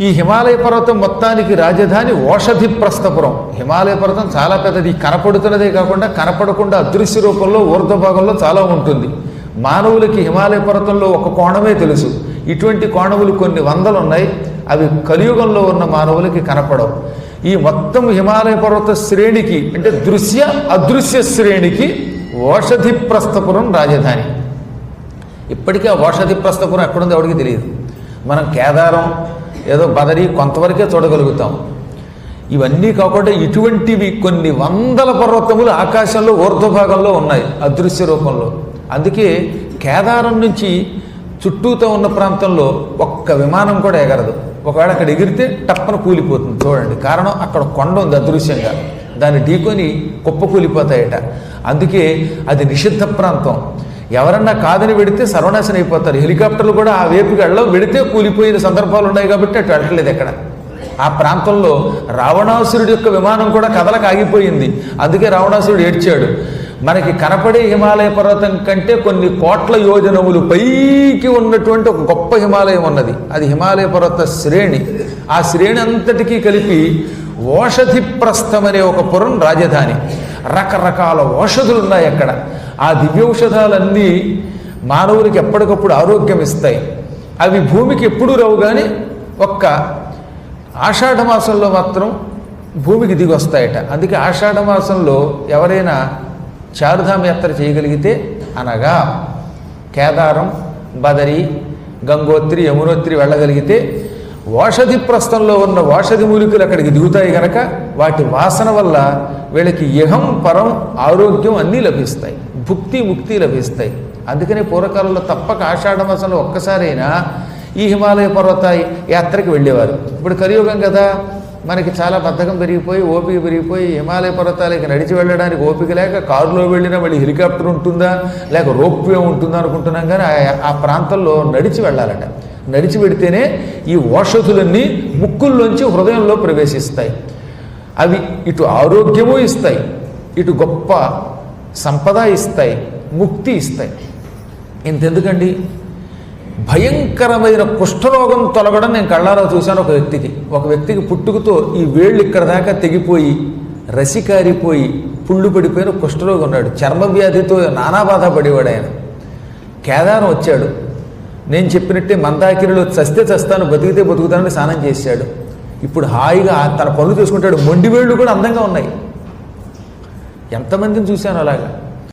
ఈ హిమాలయ పర్వతం మొత్తానికి రాజధాని ఓషధి ప్రస్థపురం. హిమాలయ పర్వతం చాలా పెద్దది. కనపడుతున్నదే కాకుండా కనపడకుండా అదృశ్య రూపంలో ఊర్ధ్వ భాగంలో చాలా ఉంటుంది. మానవులకి హిమాలయ పర్వతంలో ఒక కోణమే తెలుసు. ఇటువంటి కోణములు కొన్ని వందలు ఉన్నాయి అవి కలియుగంలో ఉన్న మానవులకి కనపడవు. ఈ మొత్తం హిమాలయ పర్వత శ్రేణికి అంటే దృశ్య అదృశ్య శ్రేణికి ఓషధి ప్రస్థపురం రాజధాని. ఇప్పటికీ ఆ ఓషధి ప్రస్థపురం ఎక్కడుందో ఎవరికి తెలియదు. మనం కేదారం ఏదో బదరి కొంతవరకే చూడగలుగుతాం. ఇవన్నీ కాకుండా ఇటువంటివి కొన్ని వందల పర్వతములు ఆకాశంలో ఊర్ధ్వభాగంలో ఉన్నాయి అదృశ్య రూపంలో. అందుకే కేదారం నుంచి చుట్టూతో ఉన్న ప్రాంతంలో ఒక్క విమానం కూడా ఎగరదు. ఒకవేళ అక్కడ ఎగిరితే టప్పన కూలిపోతుంది చూడండి. కారణం అక్కడ కొండ ఉంది అదృశ్యంగా. దాన్ని ఢీకొని కుప్ప కూలిపోతాయట అందుకే అది నిషిద్ధ ప్రాంతం. ఎవరన్నా కాదని పెడితే సర్వనాశనం అయిపోతారు. హెలికాప్టర్లు కూడా ఆ వైపుకి వెళ్ళం వెడితే కూలిపోయిన సందర్భాలు ఉన్నాయి కాబట్టి అటు వెళ్ళలేదు ఎక్కడ. ఆ ప్రాంతంలో రావణాసురుడి యొక్క విమానం కూడా కథలకు ఆగిపోయింది. అందుకే రావణాసురుడు ఏడ్చాడు. మనకి కనపడే హిమాలయ పర్వతం కంటే కొన్ని కోట్ల యోజనములు పైకి ఉన్నటువంటి ఒక గొప్ప హిమాలయం ఉన్నది. అది హిమాలయ పర్వత శ్రేణి. ఆ శ్రేణి అంతటికీ కలిపి ఓషధి ప్రస్థం అనే ఒక పురం రాజధాని. రకరకాల ఓషధులు ఉన్నాయి అక్కడ. ఆ దివ్యౌషధాలన్నీ మానవునికి ఎప్పటికప్పుడు ఆరోగ్యం ఇస్తాయి. అవి భూమికి ఎప్పుడూ రావు కానీ ఒక్క ఆషాఢ మాసంలో మాత్రం భూమికి దిగి వస్తాయట. అందుకే ఆషాఢ మాసంలో ఎవరైనా చారుధామ యాత్ర చేయగలిగితే అనగా కేదారం బదరి గంగోత్రి యమునోత్రి వెళ్ళగలిగితే ఓషధి ప్రస్థంలో ఉన్న ఓషధి మూలికలు అక్కడికి దిగుతాయి గనక వాటి వాసన వల్ల వీళ్ళకి ఇహం పరం ఆరోగ్యం అన్నీ లభిస్తాయి. భుక్తి ముక్తి లభిస్తాయి. అందుకనే పూర్వకాలంలో తప్పక ఆషాఢ మాసంలో ఒక్కసారైనా ఈ హిమాలయ పర్వత యాత్రకి వెళ్ళేవారు. ఇప్పుడు కలియుగం కదా. మనకి చాలా బద్ధకం పెరిగిపోయి ఓపిక పెరిగిపోయి హిమాలయ పర్వతాలకి నడిచి వెళ్ళడానికి ఓపిక లేక కారులో వెళ్ళినా మళ్ళీ హెలికాప్టర్ ఉంటుందా? లేక రోప్వే ఉంటుందా అనుకుంటున్నాం కానీ ఆ- ఆ ప్రాంతంలో నడిచి వెళ్ళాలట. నడిచి పెడితేనే ఈ ఓషధులన్నీ ముక్కుల్లోంచి హృదయంలో ప్రవేశిస్తాయి. అవి ఇటు ఆరోగ్యము ఇస్తాయి ఇటు గొప్ప సంపద ఇస్తాయి ముక్తి ఇస్తాయి. ఇంతెందుకండి? భయంకరమైన కుష్ఠరోగం తొలగడం నేను కళ్ళారా చూశాను ఒక వ్యక్తికి. ఒక వ్యక్తికి పుట్టుకతో ఈ వేళ్ళు ఇక్కడ దాకా తెగిపోయి రసి కారిపోయి పుళ్ళు పడిపోయిన కుష్ఠరోగం ఉన్నాడు. చర్మ వ్యాధితో నానా బాధ పడేవాడు ఆయన. కేదారం వచ్చాడు. నేను చెప్పినట్టే మందాకిరిలో చస్తే చస్తాను బతికితే బతుకుతానని స్నానం చేశాడు. ఇప్పుడు హాయిగా తన పనులు చేసుకుంటాడు. మొండి వేళ్ళు కూడా అందంగా ఉన్నాయి. ఎంతమందిని చూశాను అలాగా?